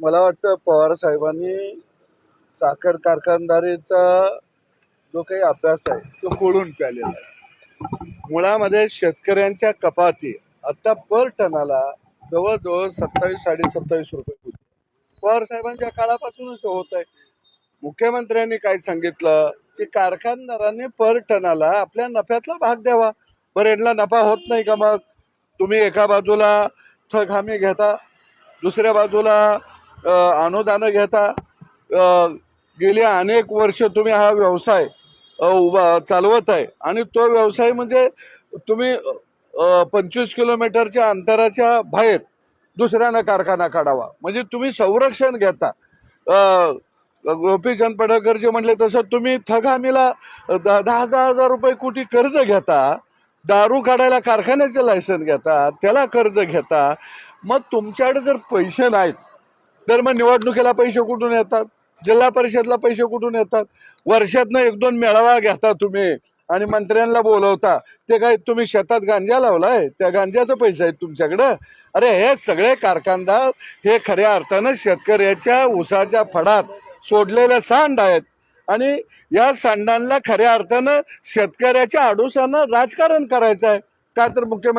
मला वाटतं पवार साहेबांनी साखर कारखानदारीचा जो काही अभ्यास आहे तो कोळून प्यालेला आहे. मुळामध्ये शेतकऱ्यांच्या कपाती आता पर टनाला जवळजवळ सत्तावीस साडे सत्तावीस रुपये होते. पवार साहेबांच्या काळापासूनच होत आहे. मुख्यमंत्र्यांनी काय सांगितलं? की कारखानदारांनी पर टनाला आपल्या नफ्यातला भाग द्यावा. बरं यांना नफा होत नाही का मग? तुम्ही एका बाजूला थक हमी घेता दुसऱ्या बाजूला अनुदानं घेता अ, गेली अनेक वर्ष तुम्ही हा व्यवसाय उभा चालवत आहे. आणि तो व्यवसाय म्हणजे तुम्ही पंचवीस किलोमीटरच्या अंतराच्या बाहेर दुसऱ्यानं कारखाना काढावा. म्हणजे तुम्ही संरक्षण घेता. गोपीचंद पडळकर जे म्हणले तसं तुम्ही थगामीला दहा दहा हजार रुपये कोटी कर्ज घेता दारू काढायला कारखान्याचे लायसन घेता त्याला कर्ज घेता. मग तुमच्याकडे जर पैसे नाहीत तर मग निवडणुकीला पैसे कुठून येतात? जिल्हा परिषदला पैसे कुठून येतात? वर्षातनं एक दोन मेळावा घेता तुम्ही आणि मंत्र्यांना बोलवता. ते काय तुम्ही शेतात गांजा लावलाय? त्या गांज्याचा पैसा आहेत तुमच्याकडं? अरे हे सगळे कारखानदार हे खऱ्या अर्थानं शेतकऱ्याच्या ऊसाच्या फडात सोडलेल्या सांड आहेत. आणि या सांडांना खऱ्या अर्थानं शेतकऱ्याच्या आडोशानं राजकारण करायचं आहे का तर मुख्यमंत्री